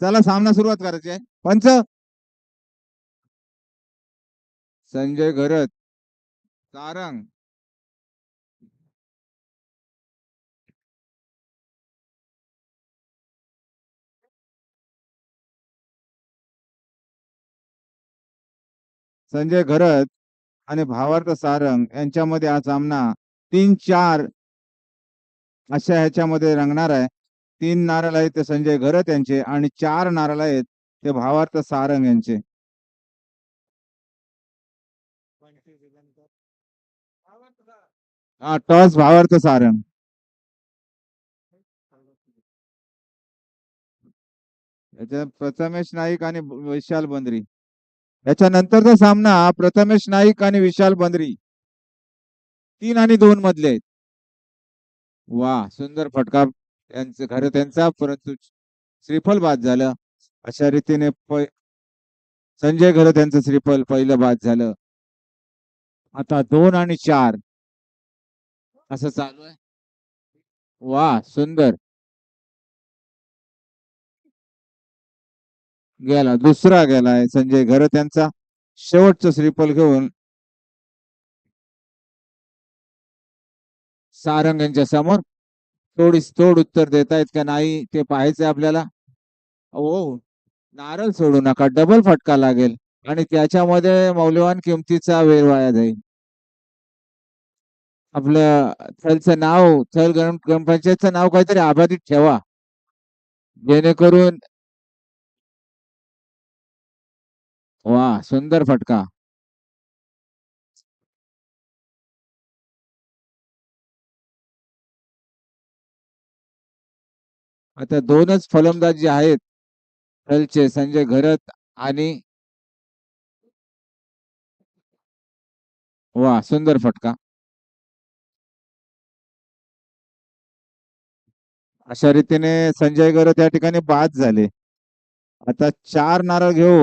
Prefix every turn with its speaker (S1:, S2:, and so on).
S1: चला सामना सुरुवात करायची आहे. पंच. संजय घरत. सारंग. संजय घरत आणि भावार्थ सारंग यांच्यामध्ये हा सामना तीन चार अशा ह्याच्यामध्ये रंगणार आहे. तीन नारळ आहेत ते संजय घरत यांचे आणि चार नारळ आहेत ते भावार्थ सारंग यांचे. हा टॉस भावार्थ सारंग. याच्या प्रथमेश नाईक आणि विशाल बंद्री. याच्यानंतरचा सामना प्रथमेश नाईक आणि विशाल बंद्री. तीन आणि दोन मधले आहेत. वा सुंदर फटका. त्यांचं खरं त्यांचा परंतु श्रीफल बाद झालं. अशा रीतीने संजय घर त्यांचं श्रीफल पहिलं बाद झालं. आता दोन आणि चार. असं चालू आहे. वा सुंदर. गेला दुसरा गेलाय संजय घर त्यांचा. शेवटचं श्रीफल घेऊन. सारंग यांच्या समोर. थोडी तोड उत्तर देतायत का नाही ते पाहायचंय आपल्याला. हो, हो नारळ सोडू नका. डबल फटका लागेल. आणि त्याच्यामध्ये मौल्यवान किमतीचा वेळ वाया जाईल. आपलं थलचं नाव थल ग्राम ग्रामपंचायतचं नाव काहीतरी अबाधित ठेवा. जेणेकरून वा सुंदर फटका. आता दोनच फलंदाज जे आहेत चलचे संजय घरत आणि वा सुंदर फटका. अशा रीतीने संजय घरत या ठिकाणी बाद झाले. आता चार नारळ घेऊन